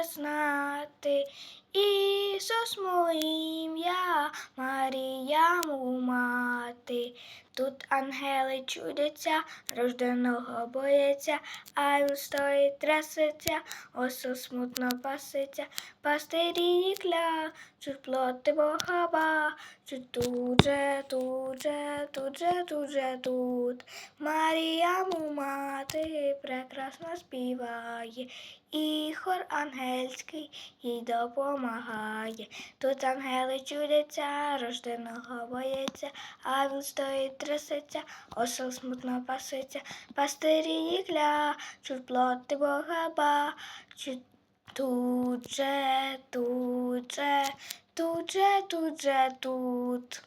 буде знати. Ісус моє ім'я, Марія му мати, Тут ангели чудяться, рожденого бояться, а він стоїть трясеться, осел смутно паситься, пастирі кля, чуть плоти Бога ба, чуть тут же, тут же, тут же, тут же, тут. Марія мати прекрасно співає, і хор ангельський їй допомагає. Тут ангели чудяться, рожденого боїться, а він стоїть трясеться, осел смутно паситься, пастирі гля, чуть плоти Бога чуть тут же, тут же, тут же, тут же, тут.